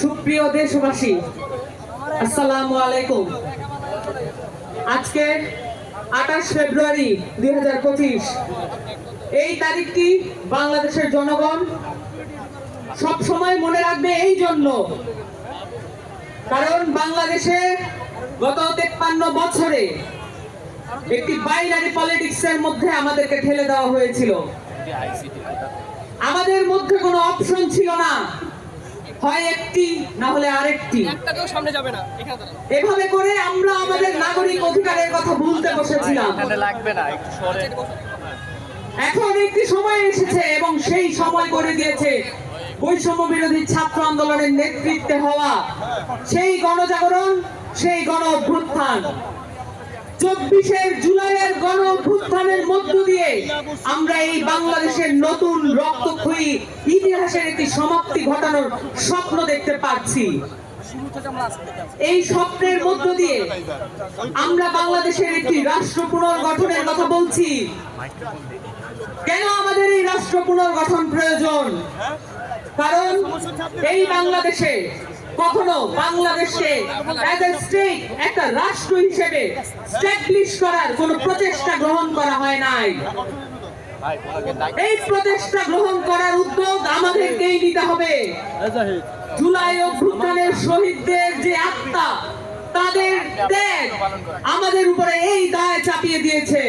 সুপ্রিয় দেশবাসী, আসসালামু আলাইকুম। আজকে আঠাশ ফেব্রুয়ারি দুই এই তারিখটি বাংলাদেশের জনগণ সব সময় মনে রাখবে এই জন্য। কারণ বাংলাদেশে গত তেপ্পান্ন বছরে একটি বাইনারি পলিটিক্সের মধ্যে আমাদেরকে ঠেলে দেওয়া হয়েছিল। আমাদের মধ্যে কোনো অপশন ছিল না। হয় একটি না হলে আরেকটি। সামনে যাবে না এভাবে করে আমরা আমাদের নাগরিক অধিকারের কথা ভুলতে বসেছিলাম। লাগবে না এখন একটি সময় এসেছে এবং সেই সময় করে দিয়েছে বৈষম্য বিরোধী ছাত্র আন্দোলনের নেতৃত্বে হওয়া সেই গণজাগরণ সেই গণ অভ্যুত্থান চব্বিশের জুলাইয়ের গণ অভ্যুত্থানের মধ্য দিয়ে আমরা এই বাংলাদেশের নতুন রক্তক্ষয়ী ইতিহাসের একটি সমাপ্তি ঘটানোর স্বপ্ন দেখতে পাচ্ছি। এই স্বপ্নের মধ্য দিয়ে আমরা বাংলাদেশের একটি রাষ্ট্র পুনর্গঠনের কথা বলছি। কেন আমাদের এই রাষ্ট্র পুনর্গঠন প্রয়োজন? কারণ এই বাংলাদেশে কখনো এ স্টেট একটা রাষ্ট্র হিসেবে করার কোনো প্রচেষ্টা গ্রহণ করা হয় নাই। এই প্রচেষ্টা গ্রহণ করার উদ্যোগ আমাদেরকেই নিতে হবে। জুলাই ও অভ্যুত্থানের শহীদদের যে আত্মা, তাদের ত্যাগ আমাদের উপরে এই দায় চাপিয়ে দিয়েছে।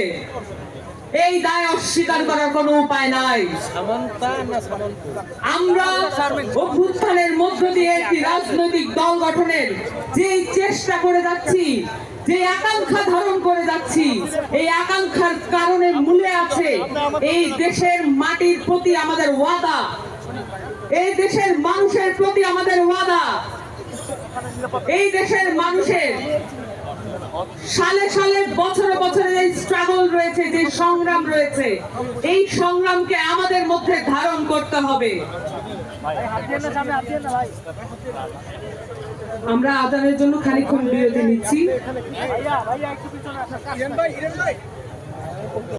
এই দায় অস্বীকার করার কোনো উপায় নাই। আমরা অভ্যুত্থানের মধ্য দিয়ে একটি রাজনৈতিক দল গঠনের যে চেষ্টা করে যাচ্ছি, যে আকাঙ্ক্ষা ধারণ করে যাচ্ছি, এই আকাঙ্ক্ষার কারণে মূলে আছে এই দেশের মাটির প্রতি আমাদের ওয়াদা। এই দেশের মানুষের প্রতি আমাদের ওয়াদা। এই দেশের মানুষের সালে সালে, বছরে বছরে স্ট্রাগল রয়েছে, যে সংগ্রাম রয়েছে, এই সংগ্রামকে আমাদের মধ্যে ধারণ করতে হবে। আমরা আদানের জন্য খানিক্ষণ বিরতি নিচ্ছি।